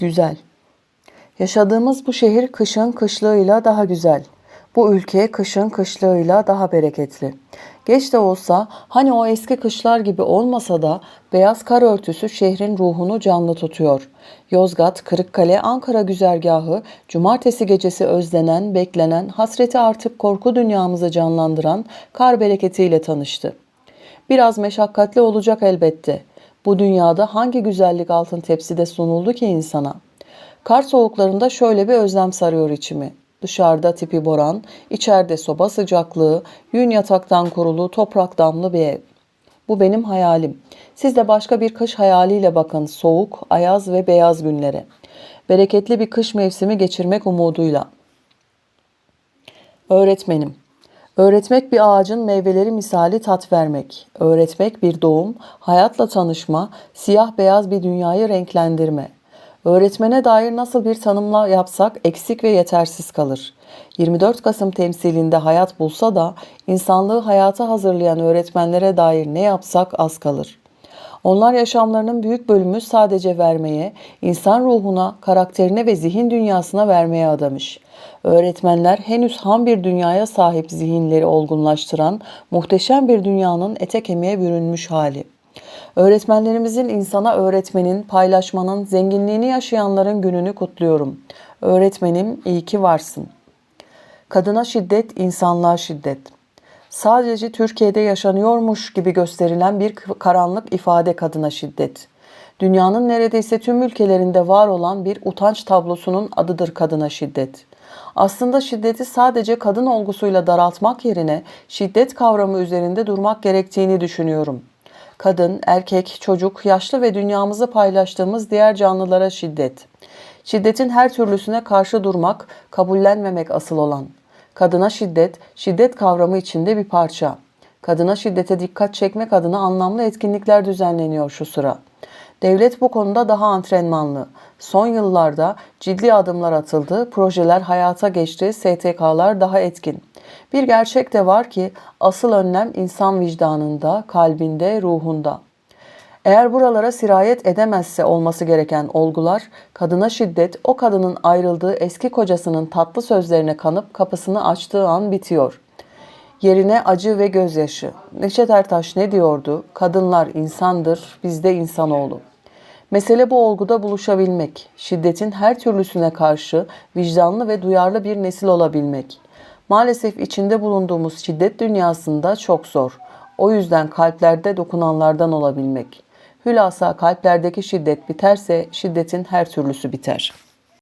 Güzel. Yaşadığımız bu şehir kışın kışlığıyla daha güzel. Bu ülke kışın kışlığıyla daha bereketli. Geç de olsa hani o eski kışlar gibi olmasa da beyaz kar örtüsü şehrin ruhunu canlı tutuyor. Yozgat, Kırıkkale, Ankara güzergahı, cumartesi gecesi özlenen, beklenen, hasreti artıp korku dünyamızı canlandıran kar bereketiyle tanıştı. Biraz meşakkatli olacak elbette. Bu dünyada hangi güzellik altın tepside sunuldu ki insana? Kar soğuklarında şöyle bir özlem sarıyor içimi. Dışarıda tipi boran, içeride soba sıcaklığı, yün yataktan kurulu, toprak damlı bir ev. Bu benim hayalim. Siz de başka bir kış hayaliyle bakın soğuk, ayaz ve beyaz günlere. Bereketli bir kış mevsimi geçirmek umuduyla. Öğretmenim. Öğretmek bir ağacın meyveleri misali tat vermek. Öğretmek bir doğum, hayatla tanışma, siyah beyaz bir dünyayı renklendirme. Öğretmene dair nasıl bir tanımla yapsak eksik ve yetersiz kalır. 24 Kasım temsilinde hayat bulsa da insanlığı hayata hazırlayan öğretmenlere dair ne yapsak az kalır. Onlar yaşamlarının büyük bölümü sadece vermeye, insan ruhuna, karakterine ve zihin dünyasına vermeye adamış. Öğretmenler henüz ham bir dünyaya sahip zihinleri olgunlaştıran muhteşem bir dünyanın ete kemiğe bürünmüş hali. Öğretmenlerimizin insana öğretmenin, paylaşmanın, zenginliğini yaşayanların gününü kutluyorum. Öğretmenim iyi ki varsın. Kadına şiddet, insanlığa şiddet. Sadece Türkiye'de yaşanıyormuş gibi gösterilen bir karanlık ifade kadına şiddet. Dünyanın neredeyse tüm ülkelerinde var olan bir utanç tablosunun adıdır kadına şiddet. Aslında şiddeti sadece kadın olgusuyla daraltmak yerine şiddet kavramı üzerinde durmak gerektiğini düşünüyorum. Kadın, erkek, çocuk, yaşlı ve dünyamızı paylaştığımız diğer canlılara şiddet. Şiddetin her türlüsüne karşı durmak, kabullenmemek asıl olan. Kadına şiddet, şiddet kavramı içinde bir parça. Kadına şiddete dikkat çekmek adına anlamlı etkinlikler düzenleniyor şu sıra. Devlet bu konuda daha antrenmanlı. Son yıllarda ciddi adımlar atıldı, projeler hayata geçti, STK'lar daha etkin. Bir gerçek de var ki asıl önlem insan vicdanında, kalbinde, ruhunda. Eğer buralara sirayet edemezse olması gereken olgular, kadına şiddet o kadının ayrıldığı eski kocasının tatlı sözlerine kanıp kapısını açtığı an bitiyor. Yerine acı ve gözyaşı. Neşet Ertaş ne diyordu? Kadınlar insandır, biz de insanoğlu. Mesele bu olguda buluşabilmek, şiddetin her türlüsüne karşı vicdanlı ve duyarlı bir nesil olabilmek. Maalesef içinde bulunduğumuz şiddet dünyasında çok zor. O yüzden kalplerde dokunanlardan olabilmek. Hülasa kalplerdeki şiddet biterse şiddetin her türlüsü biter.''